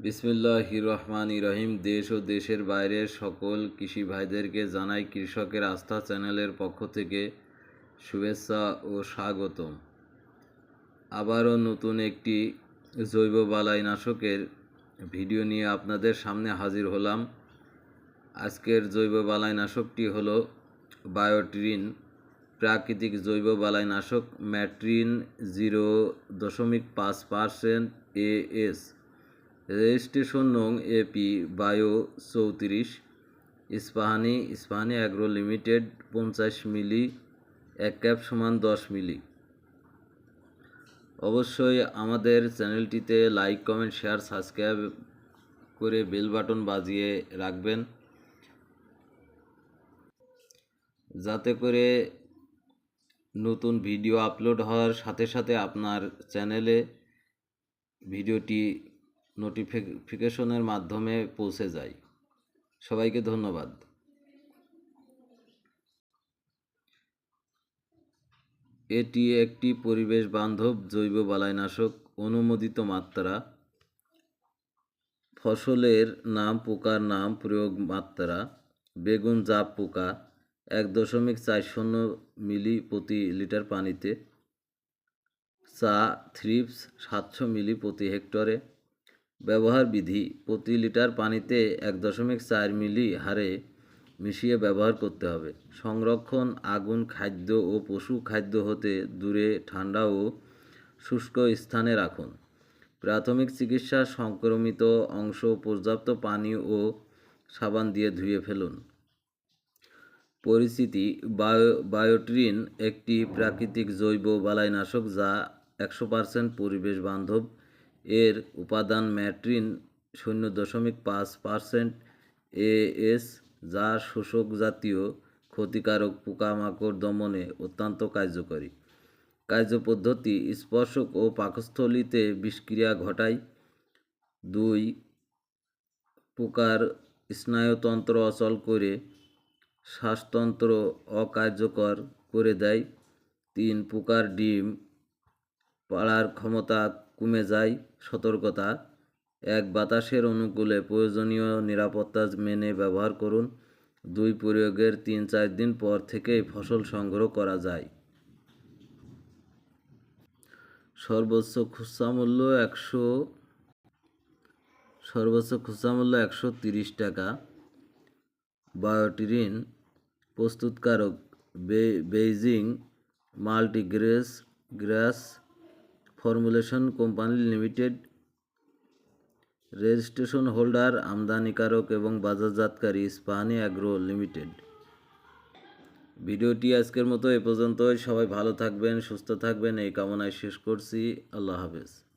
বিসমিল্লাহ রহমান রহিম দেশ ও দেশের বাইরের সকল কৃষি ভাইদেরকে জানাই কৃষকের আস্থা চ্যানেলের পক্ষ থেকে শুভেচ্ছা ও স্বাগতম। আবারও নতুন একটি জৈব বালাইনাশকের ভিডিও নিয়ে আপনাদের সামনে হাজির হলাম। আজকের জৈব বালাইনাশকটি হলো বায়োট্রিন, প্রাকৃতিক জৈব বালাইনাশক ম্যাট্রিন জিরো দশমিক পাঁচ পার্সেন্ট এএস রেজিস্ট্রেশন নং এপি বায়ো চৌত্রিশ ইস্পাহানি ইস্পাহানি অ্যাগ্রো লিমিটেড পঞ্চাশ মিলি, এক ক্যাপ সমান দশ মিলি। অবশ্যই আমাদের চ্যানেলটিতে লাইক, কমেন্ট, শেয়ার, সাবস্ক্রাইব করে বেল বাটন বাজিয়ে রাখবেন। যাতে করে নতুন ভিডিও আপলোড হওয়ার সাথে সাথে আপনার চ্যানেলে ভিডিওটি নোটিফিকেশনের মাধ্যমে পৌঁছে যায়। সবাইকে ধন্যবাদ। এটি একটি পরিবেশ বান্ধব জৈব বালাইনাশক অনুমোদিত মাত্রা। ফসলের নাম পোকার নাম প্রয়োগ মাত্রা। বেগুন জাপ পোকা এক দশমিক চার শূন্য মিলি প্রতি লিটার পানিতে। চা থ্রিপস সাতশো মিলি প্রতি হেক্টরে। ব্যবহার বিধি প্রতি লিটার পানিতে এক দশমিক চার মিলি হারে মিশিয়ে ব্যবহার করতে হবে। সংরক্ষণ, আগুন, খাদ্য ও পশু খাদ্য হতে দূরে, ঠান্ডা ও শুষ্ক স্থানে রাখুন। প্রাথমিক চিকিৎসা সংক্রমিত অংশ পর্যাপ্ত পানি ও সাবান দিয়ে ধুয়ে ফেলুন। পরিচিতি, বায়ো বায়োট্রিন একটি প্রাকৃতিক জৈব বালাইনাশক যা একশো পার্সেন্ট পরিবেশ বান্ধব এর উপাদান ম্যাট্রিন শূন্য দশমিক পাঁচ পার্সেন্ট এএস, যা শোষক জাতীয় ক্ষতিকারক পোকামাকড় দমনে অত্যন্ত কার্যকরী। কার্যপদ্ধতি স্পর্শক ও পাকস্থলিতে বিষক্রিয়া ঘটায়। দুই, পোকার স্নায়ুতন্ত্র অচল করে শ্বাসতন্ত্র অকার্যকর করে দেয়। তিন, পোকার ডিম পাড়ার ক্ষমতা কমে যায় সতর্কতা। এক, বাতাসের অনুকূলে প্রয়োজনীয় নিরাপত্তা মেনে ব্যবহার করুন। দুই, প্রয়োগের তিন, চার দিন পর থেকেই ফসল সংগ্রহ করা যায়। সর্বোচ্চ খুচরা মূল্য একশো, সর্বোচ্চ খুচরা মূল্য একশো তিরিশ টাকা। বায়োটিরিন প্রস্তুতকারক Beijing মাল্টিগ্রেস grass formulation company limited registration holder, আমদানিকারক এবং বাজারজাতকারী স্পানি অ্যাগ্রো লিমিটেড। ভিডিওটি আজকের মতো এ পর্যন্তই। সবাই ভালো থাকবেন, সুস্থ থাকবেন। এই কামনায় শেষ করছি। আল্লাহ হাফেজ।